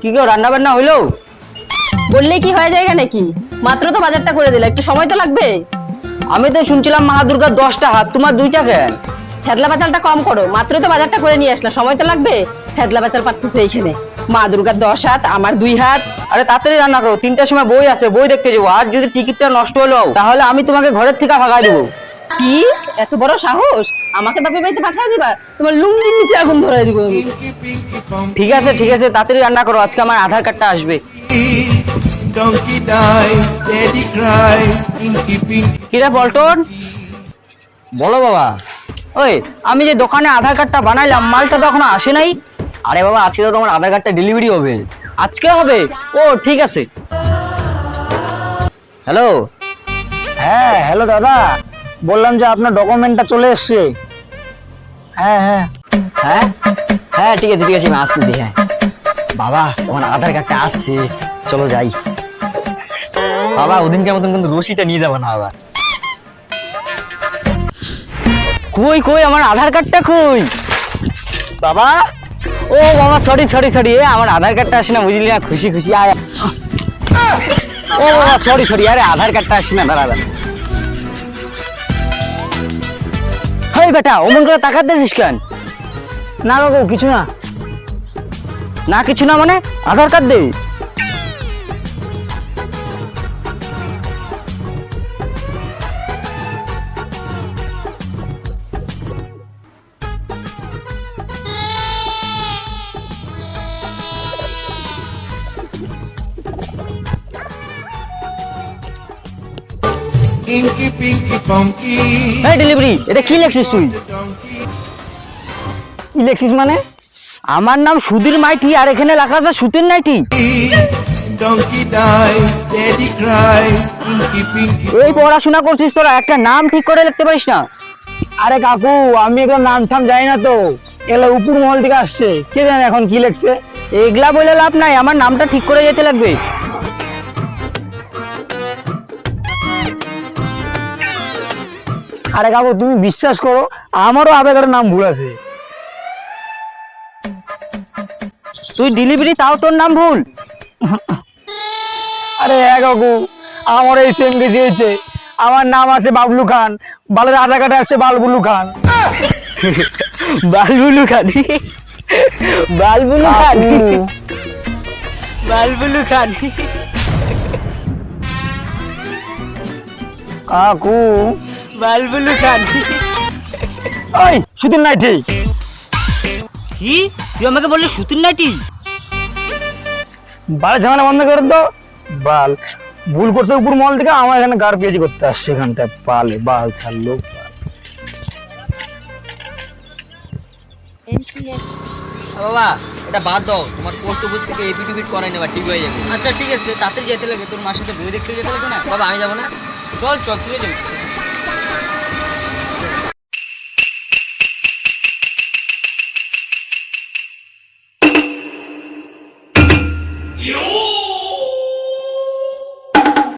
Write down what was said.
কি কেউ রান্না বান্না হইল? বললে কি হয়ে যায় নাকি মাত্র তো বাজারটা করে দিলে একটু সময় তো লাগবে। আমি তো শুনছিলাম মা দুর্গার দশটা হাত তোমার দুইটা কেন? ফেদলা বাচালটা কম করো মাত্র তো বাজারটা করে নিয়ে আসলাম সময় তো লাগবে। ফেদলা বাচাল পাঠতেছে এইখানে। মা দুর্গার দশ হাত আমার দুই হাত। আরে তাড়াতাড়ি রান্না করো তিনটার সময় বই আছে বই দেখতে যাব। আর যদি টিকিটটা নষ্ট হলো তাহলে আমি তোমাকে ঘরের থেকে ভাগাই দেবো। কি? এত বড় সাহস? আমাকে বাপের বাড়িতে পাঠিয়ে দিবা? তোমার লুঙ্গির নিচে আগুন ধরে দিব ঠিক আছে ঠিক আছে, তাড়াতাড়ি রান্না করো, আজকে আমার আধার কার্ডটা আসবে. কিরে, পল্টন? বলো বাবা। ওই, আমি যে দোকানে আধার কার্ডটা বানাইলাম, মালটা তো এখনও আসে নাই। আরে বাবা, আজকে তো তোমার আধার কার্ডটা ডেলিভারি হবে। আজকে হবে? ও, ঠিক আছে। হ্যালো? হ্যাঁ হ্যালো দাদা। বললাম যে আপনার ডকুমেন্টটা চলে এসছে। হ্যাঁ হ্যাঁ। হ্যাঁ? হ্যাঁ ঠিক আছে ঠিক আছে, আমি আসতেছি হ্যাঁ। বাবা, তোমার আধার কার্ডটা আসছে। চলো যাই। বাবা, ওদিনকে মতন কিন্তু রশিটা নিয়ে যাব না আবার কই কই, আমার আধার কার্ডটা কই? বাবা? ও, বাবা সরি সরি সরি আমার আধার কার্ডটা আসে না, বুঝলি না, খুশি খুশি, আয়। ও, বাবা সরি সরি আরে, আধার কার্ডটা আসে না, দাঁড়া দাঁড়া। হেই বেটা, অমন করে তাকাত দিছিস কেন? না বাবু কিছু না। না কিছু না মানে আধার কার্ড দে। Inky, pinky, pumpkin, এই ডেলিভারি এটা কি লেখছিস তুই? কি লেখছিস মানে? আমার নাম সুধীর মাইটি আর এখানে লেখা আছে সুতির নাইটি. এই পড়াশোনা করছিস তোরা একটা নাম ঠিক করে লিখতে পারিস না। আরে কাকু আমি এগুলো নাম থাম জানি না তো। এগুলো উপর মহল থেকে আসছে। কে জানে এখন কি লিখছে? এগুলা বলে লাভ নাই আমার নামটা ঠিক করে যেতে লাগবে। আরে কাকু তুমি বিশ্বাস করো আমারও আধার কার্ডের নাম ভুল আছে। তুই ডেলিভারি তাও তোর নাম ভুল? আরে হ্যাঁ কাকু আমার এই সেম কেসি হয়েছে আমার নাম আছে বাবলু খান বালের আধার কার্ডে আসছে বালবুলু খান। বালবুলু খান? বালবুলু খান? বালবুলু খান? কাকু বালবুলু খান। ওই সুদিন নাই ঠিক কি? তুই আমাকে বললি সুতির নাইটি? বাল ঝামেলা বন্ধ করে তো বাল ভুল করছে উপর মল থেকে আমার এখানে গার পেঁয়াজি করতে আসছে এখানটায় পালে বাল ছাড়লো। বাবা এটা বাদ দাও। তোমার পোস্ট অফিস থেকে এপিটিভিট করাই নেবা ঠিক হয়ে যাবে। আচ্ছা ঠিক আছে তাতে যেতে লাগে। তোর মার সাথে বই দেখতে যেতে লাগে না? বাবা আমি যাব না? চল চল তুই যাবি। よー